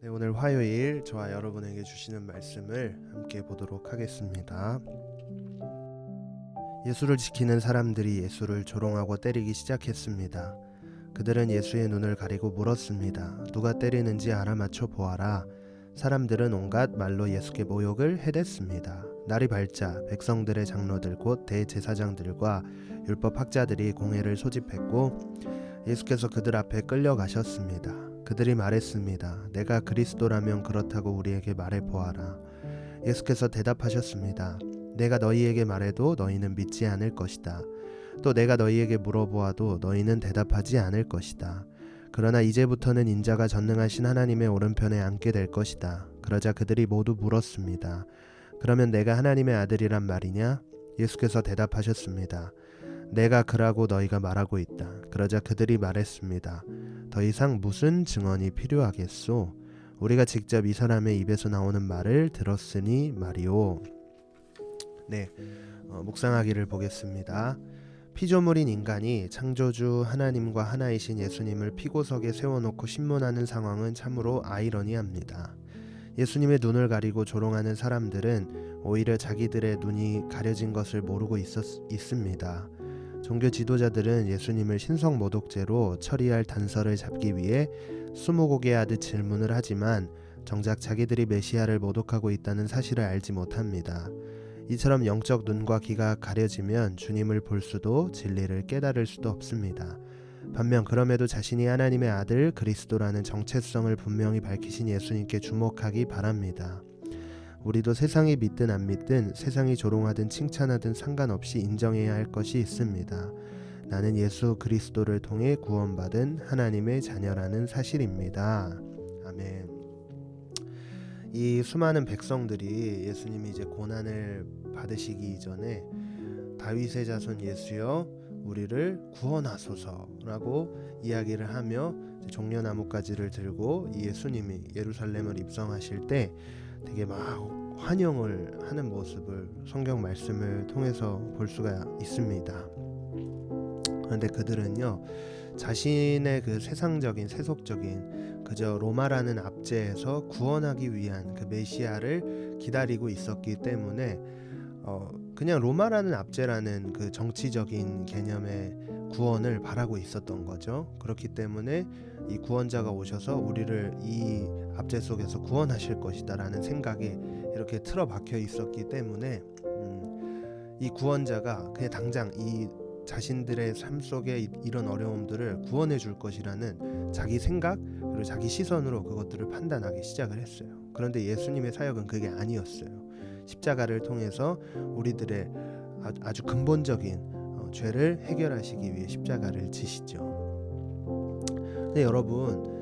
네, 오늘 화요일 저와 여러분에게 주시는 말씀을 함께 보도록 하겠습니다. 예수를 지키는 사람들이 예수를 조롱하고 때리기 시작했습니다. 그들은 예수의 눈을 가리고 물었습니다. 누가 때리는지 알아맞혀 보아라. 사람들은 온갖 말로 예수께 모욕을 해댔습니다. 날이 밝자 백성들의 장로들 곧 대제사장들과 율법 학자들이 공회를 소집했고 예수께서 그들 앞에 끌려가셨습니다. 그들이 말했습니다. 내가 그리스도라면 그렇다고 우리에게 말해 보아라. 예수께서 대답하셨습니다. 내가 너희에게 말해도 너희는 믿지 않을 것이다. 또 내가 너희에게 물어보아도 너희는 대답하지 않을 것이다. 그러나 이제부터는 인자가 전능하신 하나님의 오른편에 앉게 될 것이다. 그러자 그들이 모두 물었습니다. 그러면 내가 하나님의 아들이란 말이냐? 예수께서 대답하셨습니다. 내가 그라고 너희가 말하고 있다. 그러자 그들이 말했습니다. 더 이상 무슨 증언이 필요하겠소? 우리가 직접 이 사람의 입에서 나오는 말을 들었으니 말이오. 네, 어, 묵상하기를 보겠습니다. 피조물인 인간이 창조주 하나님과 하나이신 예수님을 피고석에 세워놓고 신문하는 상황은 참으로 아이러니합니다. 예수님의 눈을 가리고 조롱하는 사람들은 오히려 자기들의 눈이 가려진 것을 모르고 있었, 있습니다. 종교 지도자들은 예수님을 신성 모독죄로 처리할 단서를 잡기 위해 수무고개 하듯 질문을 하지만 정작 자기들이 메시아를 모독하고 있다는 사실을 알지 못합니다. 이처럼 영적 눈과 귀가 가려지면 주님을 볼 수도 진리를 깨달을 수도 없습니다. 반면 그럼에도 자신이 하나님의 아들 그리스도라는 정체성을 분명히 밝히신 예수님께 주목하기 바랍니다. 우리도 세상이 믿든 안 믿든 세상이 조롱하든 칭찬하든 상관없이 인정해야 할 것이 있습니다. 나는 예수 그리스도를 통해 구원받은 하나님의 자녀라는 사실입니다. 아멘. 이 수많은 백성들이 예수님이 이제 고난을 받으시기 이전에 다윗의 자손 예수여 우리를 구원하소서라고 이야기를 하며 종려나무가지를 들고 예수님이 예루살렘을 입성하실 때 되게 막 환영을 하는 모습을 성경 말씀을 통해서 볼 수가 있습니다. 그런데 그들은요 자신의 그 세상적인 세속적인 그저 로마라는 압제에서 구원하기 위한 그 메시아를 기다리고 있었기 때문에 어 그냥 로마라는 압제라는 그 정치적인 개념의 구원을 바라고 있었던 거죠. 그렇기 때문에 이 구원자가 오셔서 우리를 이 압제 속에서 구원하실 것이다라는 생각에 이렇게 틀어 박혀 있었기 때문에 음, 이 구원자가 그냥 당장 이 자신들의 삶 속에 이런 어려움들을 구원해 줄 것이라는 자기 생각 그리고 자기 시선으로 그것들을 판단하기 시작을 했어요. 그런데 예수님의 사역은 그게 아니었어요. 십자가를 통해서 우리들의 아주 근본적인 어, 죄를 해결하시기 위해 십자가를 지시죠. 근데 여러분 어,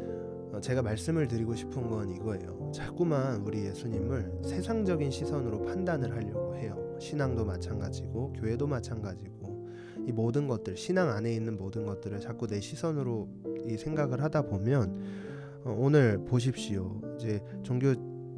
제가 말씀을 드리고 싶은 건 이거예요. 자꾸만 우리 예수님을 세상적인 시선으로 판단을 하려고 해요. 신앙도 마찬가지고 교회도 마찬가지고 이 모든 것들 신앙 안에 있는 모든 것들을 자꾸 내 시선으로 이 생각을 하다 보면 어, 오늘 보십시오. 이제 종교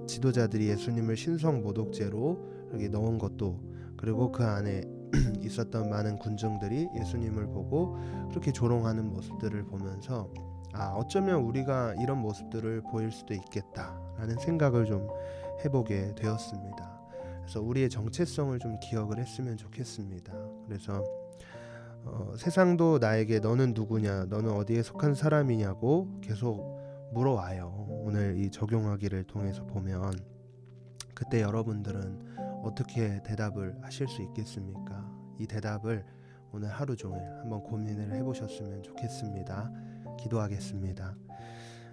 지도자들이 예수님을 신성 모독죄로 이렇게 넣은 것도 그리고 그 안에 있었던 많은 군중들이 예수님을 보고 그렇게 조롱하는 모습들을 보면서 아 어쩌면 우리가 이런 모습들을 보일 수도 있겠다라는 생각을 좀 해보게 되었습니다. 그래서 우리의 정체성을 좀 기억을 했으면 좋겠습니다. 그래서 어, 세상도 나에게 너는 누구냐, 너는 어디에 속한 사람이냐고 계속 물어와요. 오늘 이 적용하기를 통해서 보면 그때 여러분들은 어떻게 대답을 하실 수 있겠습니까? 이 대답을 오늘 하루 종일 한번 고민을 해보셨으면 좋겠습니다. 기도하겠습니다.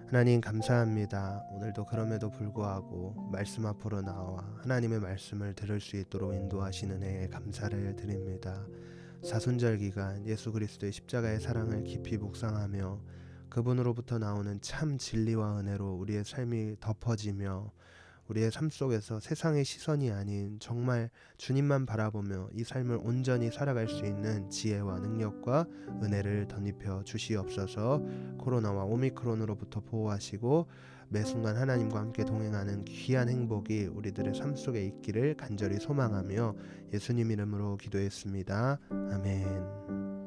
하나님 감사합니다. 오늘도 그럼에도 불구하고 말씀 앞으로 나와 하나님의 말씀을 들을 수 있도록 인도하시는 애에 감사를 드립니다. 사순절 기간 예수 그리스도의 십자가의 사랑을 깊이 묵상하며 그분으로부터 나오는 참 진리와 은혜로 우리의 삶이 덮어지며 우리의 삶 속에서 세상의 시선이 아닌 정말 주님만 바라보며 이 삶을 온전히 살아갈 수 있는 지혜와 능력과 은혜를 덧입혀 주시옵소서 코로나와 오미크론으로부터 보호하시고 매 순간 하나님과 함께 동행하는 귀한 행복이 우리들의 삶 속에 있기를 간절히 소망하며 예수님 이름으로 기도했습니다. 아멘.